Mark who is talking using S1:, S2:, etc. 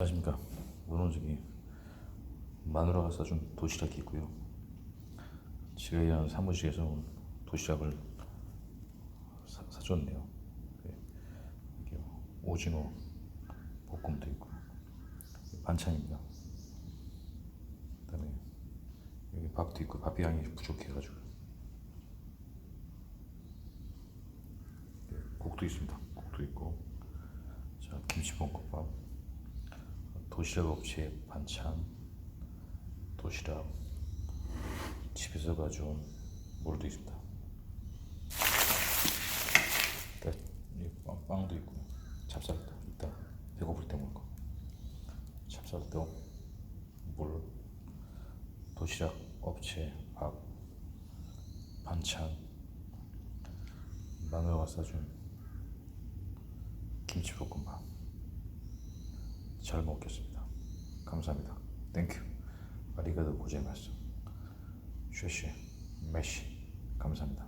S1: 안녕하십니까. 오늘 저기 마누라가 사준 도시락이 있고요. 제가 일하는 사무실에서 도시락을 사, 사줬네요. 네, 이게 오징어 볶음도 있고 반찬입니다. 그 다음에 여기 밥도 있고 밥이 양이 부족해가지고. 네, 국도 있습니다. 국도 있고. 자 김치볶음밥 도시락 업체 반찬, 도시락, 집에서 가져온 물도 있습니다. 일단 이 빵, 빵도 있고 찹쌀도 일단 배고플 때 먹고 찹쌀도 물, 도시락 업체 밥, 반찬, 마누라가 싸준 김치볶음밥. 잘 먹겠습니다. 감사합니다. 땡큐. 아리가도 고제마스. 쉐쉐 메시. 감사합니다.